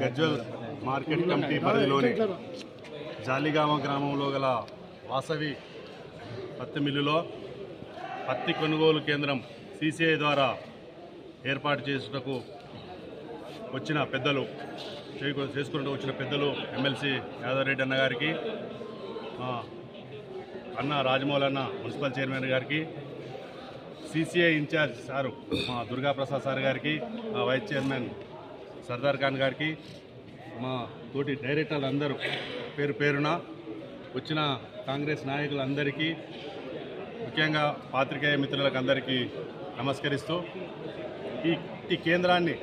Gajwel market committee పరిధిలోని జాలిగామ గ్రామంలో గల వాసవి పత్తి మిల్లులో పత్తి కొనుగోలు కేంద్రం సీసీఐ ద్వారా ఏర్పాటు చేసుటకు వచ్చిన పెద్దలు చేకు- చేసుకుంటూ వచ్చిన పెద్దలు ఎమ్మెల్సీ యాదవరెడ్డి అన్న గారికి అన్న రాజమౌళి అన్న మున్సిపల్ చైర్మన్ గారికి సిసిఐ ఇన్ఛార్జ్ సారు మా దుర్గాప్రసాద్ సార్ గారికి మా వైస్ చైర్మన్ సర్దార్ ఖాన్ గారికి మా తోటి డైరెక్టర్లు అందరూ పేరు పేరున వచ్చిన కాంగ్రెస్ నాయకులందరికీ ముఖ్యంగా పాత్రికేయ మిత్రులకు అందరికీ నమస్కరిస్తూ ఈ ఈ కేంద్రాన్ని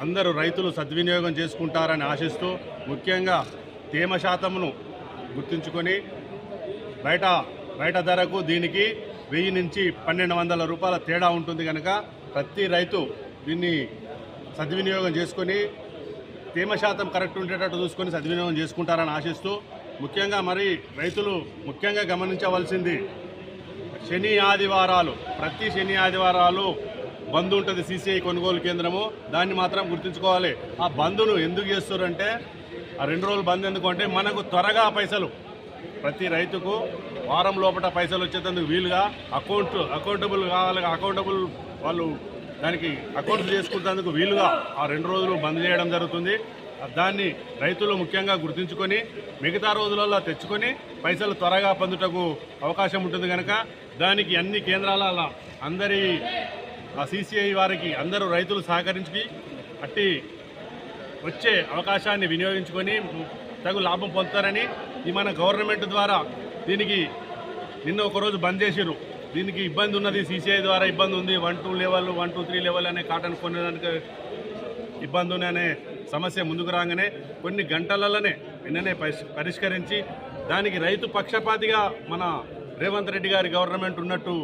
అందరూ రైతులు సద్వినియోగం చేసుకుంటారని ఆశిస్తూ ముఖ్యంగా తేమ శాతమును గుర్తుంచుకొని బయట బయట ధరకు దీనికి వెయ్యి నుంచి పన్నెండు వందల రూపాయల తేడా ఉంటుంది కనుక ప్రతి రైతు దీన్ని సద్వినియోగం చేసుకొని తేమ శాతం కరెక్ట్ ఉండేటట్టు చూసుకొని సద్వినియోగం చేసుకుంటారని ఆశిస్తూ ముఖ్యంగా మరి రైతులు ముఖ్యంగా గమనించవలసింది శని ఆదివారాలు ప్రతి శని ఆదివారాలు బంద్ ఉంటుంది సీసీఐ కొనుగోలు కేంద్రము. దాన్ని మాత్రం గుర్తుంచుకోవాలి. ఆ బంద్ను ఎందుకు చేస్తారంటే ఆ రెండు రోజులు బంద్ ఎందుకు అంటే మనకు త్వరగా పైసలు ప్రతి రైతుకు వారం లోపల పైసలు వచ్చేటందుకు వీలుగా అకౌంట్ అకౌంటబుల్ కావాలి అకౌంటబుల్ వాళ్ళు దానికి అకౌంట్ చేసుకునేందుకు వీలుగా ఆ రెండు రోజులు బంద్ చేయడం జరుగుతుంది. దాన్ని రైతులు ముఖ్యంగా గుర్తుంచుకొని మిగతా రోజులలో తెచ్చుకొని పైసలు త్వరగా పొందుటకు అవకాశం ఉంటుంది కనుక దానికి అన్ని కేంద్రాల అందరి ఆ సీసీఐ వారికి అందరూ రైతులు సహకరించి అట్టి వచ్చే అవకాశాన్ని వినియోగించుకొని తగు లాభం పొందుతారని ఈ మన గవర్నమెంట్ ద్వారా దీనికి నిన్న ఒకరోజు బంద్ చేసిరు దీనికి ఇబ్బంది ఉన్నది సీసీఐ ద్వారా ఇబ్బంది ఉంది. One two level one two three level అనే కాటన్ కొనేదానికి ఇబ్బంది ఉంది అనే సమస్య ముందుకు రాగానే కొన్ని గంటలలోనే నిన్ననే పరిష్- పరిష్కరించి దానికి రైతు పక్షపాతిగా మన రేవంత్ రెడ్డి గారి గవర్నమెంట్ ఉన్నట్టు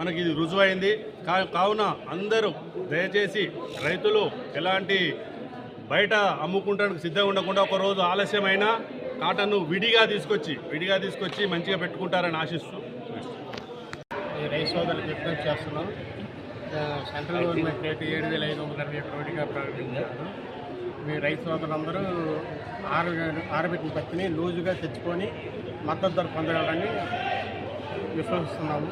మనకి ఇది రుజువైంది. కావున అందరూ దయచేసి రైతులు ఎలాంటి బయట అమ్ముకుంటానికి సిద్ధంగా ఉండకుండా ఒకరోజు ఆలస్యమైనా కాటన్ను విడిగా తీసుకొచ్చి విడిగా తీసుకొచ్చి మంచిగా పెట్టుకుంటారని ఆశిస్తూ ఈ రైస్ సోదరులకు విజ్ఞప్తి చేస్తున్నాం. సెంట్రల్ గవర్నమెంట్ రేటు ఏడు వేల ఐదు వందల అరవై ఒకటి రోడ్డుగా ప్రకటించారు మీ రైతు సోదరులందరూ ఆరు ఆరబెట్టిన పత్తిని లూజుగా తెచ్చుకొని మద్దతు ధర పొందగలని విశ్వసిస్తున్నాము.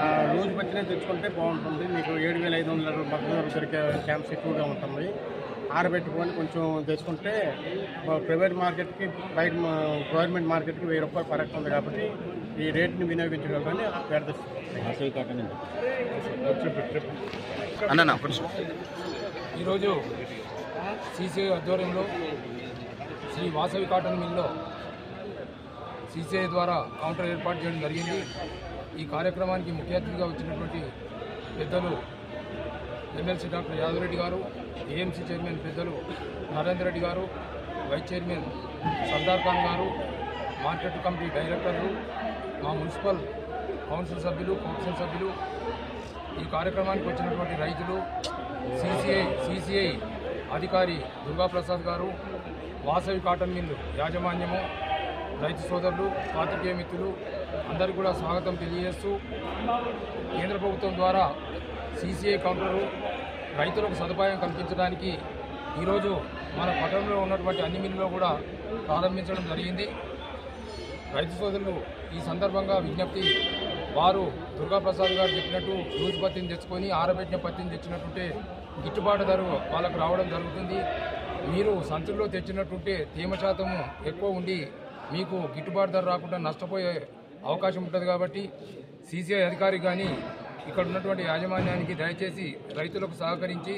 ఆ, లూజు పత్తినే తెచ్చుకుంటే బాగుంటుంది. మీకు ఏడు వేల ఐదు వందల మద్దతు ధర దొరికే ఛాన్స్ ఎక్కువగా ఉంటుంది. ఆరబెట్టుకొని కొంచెం తెచ్చుకుంటే ప్రైవేట్ మార్కెట్కి బయట గవర్నమెంట్ మార్కెట్కి వెయ్యి రూపాయలు ఫరక్ ఉంది కాబట్టి ఈ రేటుని ప్రార్థిస్తున్నాను అన్న ఈరోజు సీసీఐ ఆధ్వర్యంలో శ్రీ వాసవి కాటన్ మిల్లో సీసీఐ ద్వారా కౌంటర్ ఏర్పాటు చేయడం జరిగింది. ఈ కార్యక్రమానికి ముఖ్య అతిథిగా వచ్చినటువంటి పెద్దలు ఎమ్మెల్సీ డాక్టర్ యాదవరెడ్డి గారు ఏఎంసీ చైర్మన్ పెద్దలు నరేందర్ రెడ్డి గారు వైస్ చైర్మన్ సర్దార్ ఖాన్ గారు మార్కెట్ కమిటీ డైరెక్టర్లు మా మున్సిపల్ కౌన్సిల్ సభ్యులు కౌన్సిల్ సభ్యులు ఈ కార్యక్రమానికి వచ్చినటువంటి రైతులు సిసిఐ సిసిఐ అధికారి దుర్గాప్రసాద్ గారు వాసవి కాటన్ మిల్లు యాజమాన్యము రైతు సోదరులు పాత్రికేయ మిత్రులు అందరికీ కూడా స్వాగతం తెలియజేస్తూ కేంద్ర ప్రభుత్వం ద్వారా సిసిఐ కౌంటరు రైతులకు సదుపాయం కల్పించడానికి ఈరోజు మన పట్టణంలో ఉన్నటువంటి అన్ని మిల్లులో కూడా ప్రారంభించడం జరిగింది. రైతు సోదరులు ఈ సందర్భంగా విజ్ఞప్తి వారు దుర్గాప్రసాద్ గారు చెప్పినట్టు లూజు పత్తిని తెచ్చుకొని ఆరబెట్టిన పత్తిని తెచ్చినట్టుంటే గిట్టుబాటు ధర వాళ్ళకు రావడం జరుగుతుంది. మీరు సంచుల్లో తెచ్చినట్టుంటే తేమ శాతము ఎక్కువ ఉండి మీకు గిట్టుబాటు ధర రాకుండా నష్టపోయే అవకాశం ఉంటుంది కాబట్టి సీసీఐ అధికారి కానీ ఇక్కడ ఉన్నటువంటి యాజమాన్యానికి దయచేసి రైతులకు సహకరించి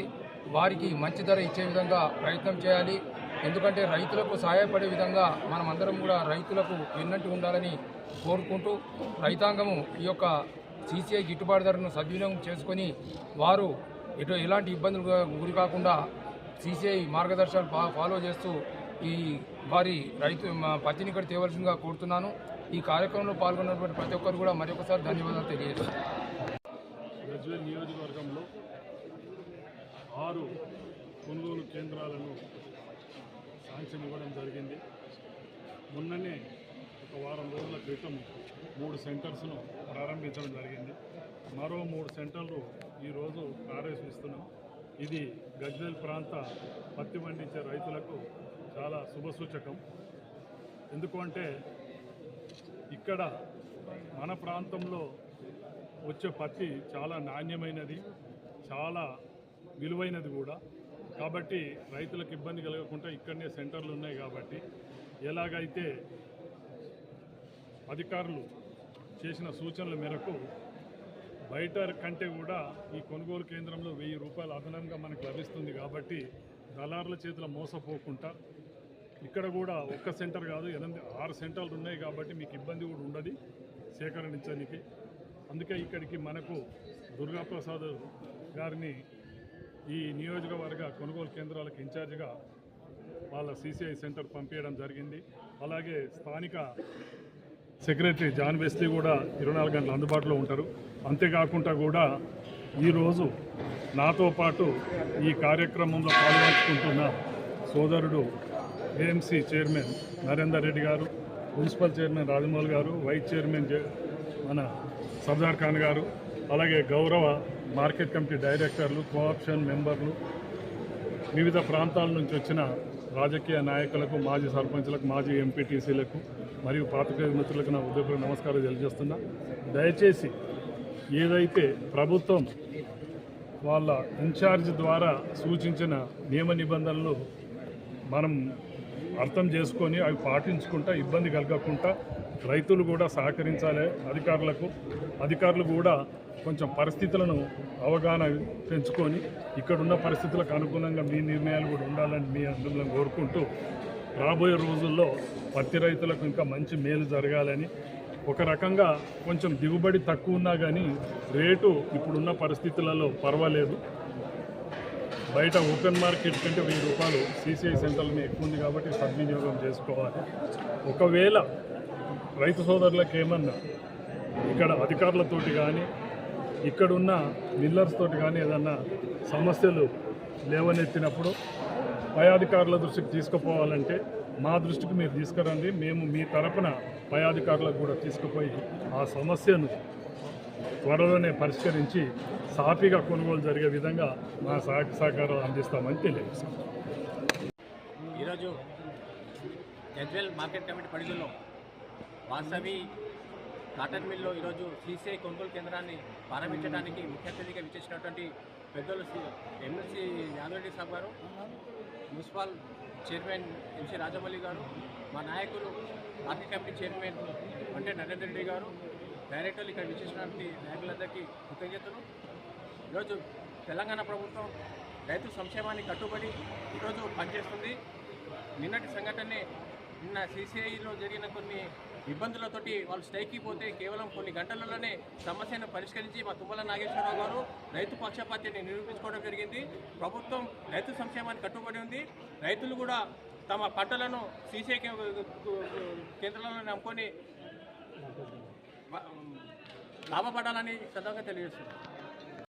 వారికి మంచి ధర ఇచ్చే విధంగా ప్రయత్నం చేయాలి. ఎందుకంటే రైతులకు సహాయపడే విధంగా మనమందరం కూడా రైతులకు విన్నట్టు ఉండాలని కోరుకుంటూ రైతాంగము ఈ యొక్క సీసీఐ గిట్టుబాటు ధరను సద్వినియోగం చేసుకొని వారు ఎటు ఎలాంటి ఇబ్బందులు గురి కాకుండా సీసీఐ మార్గదర్శకాలు ఫాలో చేస్తూ ఈ వారి రైతు మా పత్తిని ఇక్కడ తేవలసిందిగా కోరుతున్నాను. ఈ కార్యక్రమంలో పాల్గొన్నటువంటి ప్రతి ఒక్కరు కూడా మరొకసారి ధన్యవాదాలు తెలియజేస్తాను నియోజకవర్గంలో ఆరు కొనుగోలు కేంద్రాలను శాంక్షన్ ఇవ్వడం జరిగింది. మొన్ననే ఒక వారం రోజుల క్రితం మూడు సెంటర్స్ను ప్రారంభించడం జరిగింది. మరో మూడు సెంటర్లు ఈరోజు ప్రారంభిస్తున్నాం ఇది గజ్వేల్ ప్రాంత పత్తి పండించే రైతులకు చాలా శుభసూచకం ఎందుకంటే ఇక్కడ మన ప్రాంతంలో వచ్చే పత్తి చాలా నాణ్యమైనది చాలా విలువైనది కూడా. కాబట్టి రైతులకు ఇబ్బంది కలగకుండా ఇక్కడనే సెంటర్లు ఉన్నాయి కాబట్టి ఎలాగైతే అధికారులు చేసిన సూచనల మేరకు బయట కంటే కూడా ఈ కొనుగోలు కేంద్రంలో వెయ్యి రూపాయలు అదనంగా మనకు లభిస్తుంది కాబట్టి దళారుల చేతుల మోసపోకుండా ఇక్కడ కూడా ఒక్క సెంటర్ కాదు ఎనిమిది ఆరు సెంటర్లు ఉన్నాయి కాబట్టి మీకు ఇబ్బంది కూడా ఉండదు సేకరించడానికి. అందుకే ఇక్కడికి మనకు దుర్గాప్రసాద్ గారిని ఈ నియోజకవర్గ కొనుగోలు కేంద్రాలకు ఇన్ఛార్జిగా వాళ్ళ సీసీఐ సెంటర్ పంపించడం జరిగింది. అలాగే స్థానిక సెక్రటరీ జాన్ వెస్లీ కూడా ఇరవై నాలుగు గంటలు అందుబాటులో ఉంటారు. అంతేకాకుండా కూడా ఈరోజు నాతో పాటు ఈ కార్యక్రమంలో పాల్గొంటున్న సోదరుడు ఏఎంసీ చైర్మన్ నరేందర్ రెడ్డి గారు మున్సిపల్ చైర్మన్ రాజమౌళి గారు వైస్ చైర్మన్ మన సర్దార్ ఖాన్ గారు అలాగే గౌరవ మార్కెట్ కమిటీ డైరెక్టర్లు కోఆప్షన్ మెంబర్లు వివిధ ప్రాంతాల నుంచి వచ్చిన రాజకీయ నాయకులకు మాజీ సర్పంచ్లకు మాజీ ఎంపీటీసీలకు మరియు పాత్రికేయ మిత్రులకు నా ఉద్యోగులకు నమస్కారం తెలియజేస్తున్నా. దయచేసి ఏదైతే ప్రభుత్వం వాళ్ళ ఇన్ఛార్జ్ ద్వారా సూచించిన నియమ నిబంధనలు మనం అర్థం చేసుకొని అవి పాటించుకుంటా ఇబ్బంది కలగకుండా రైతులు కూడా సహకరించాలి అధికారులకు. అధికారులు కూడా కొంచెం పరిస్థితులను అవగాహన పెంచుకొని ఇక్కడున్న పరిస్థితులకు అనుగుణంగా మీ నిర్ణయాలు కూడా ఉండాలని మీ అందులో కోరుకుంటూ రాబోయే రోజుల్లో పత్తి రైతులకు ఇంకా మంచి మేలు జరగాలని ఒక రకంగా కొంచెం దిగుబడి తక్కువ ఉన్నా కానీ రేటు ఇప్పుడున్న పరిస్థితులలో పర్వాలేదు. బయట ఓపెన్ మార్కెట్ కంటే వెయ్యి రూపాయలు సీసీఐ సెంటర్ల ఎక్కువ ఉంది కాబట్టి సద్వినియోగం చేసుకోవాలి. ఒకవేళ రైతు సోదరులకు ఏమన్నా ఇక్కడ అధికారులతోటి కానీ ఇక్కడున్న మిల్లర్స్ తోటి కానీ ఏదన్నా సమస్యలు లేవనెత్తినప్పుడు పై అధికారుల దృష్టికి తీసుకుపోవాలంటే మా దృష్టికి మీరు తీసుకురండి. మేము మీ తరపున పై అధికారులకు కూడా తీసుకుపోయి ఆ సమస్యను త్వరలోనే పరిష్కరించి సాఫీగా కొనుగోలు జరిగే విధంగా మా సహ సహకారాలు అందిస్తామని తెలియజేస్తాం ఈరోజు మార్కెట్ కమిటీ పరిధిలో వాసవి కాటన్ మిల్లో ఈరోజు సీసీఐ కొనుగోలు కేంద్రాన్ని ప్రారంభించడానికి ముఖ్య అతిథిగా విచ్చేసినటువంటి పెద్దలు సి- ఎమ్మెల్సీ యాదవరెడ్డి సాబ్ గారు మున్సిపల్ చైర్మన్ ఎంసీ రాజమౌళి గారు మా నాయకులు మార్కెట్ కమిటీ చైర్మన్ అంటే నరేంద్ర రెడ్డి గారు డైరెక్టర్లు ఇక్కడ విచ్చేసినటువంటి నాయకులందరికీ కృతజ్ఞతలు. ఈరోజు తెలంగాణ ప్రభుత్వం రైతు సంక్షేమాన్ని కట్టుబడి ఈరోజు పనిచేస్తుంది. నిన్నటి సంఘటనే నిన్న సీసీఐలో జరిగిన కొన్ని ఇబ్బందులతోటి వాళ్ళు స్ట్రైక్కి పోతే కేవలం కొన్ని గంటలలోనే సమస్యను పరిష్కరించి మా తుమ్మల నాగేశ్వరరావు గారు రైతు పక్షపాతిని నిరూపించుకోవడం జరిగింది. ప్రభుత్వం రైతు సంక్షేమాన్ని కట్టుబడి ఉంది. రైతులు కూడా తమ పంటలను సీసీ కేంద్రాలను నమ్ముకొని లాభపడాలని సందర్భంగా తెలియజేస్తున్నారు.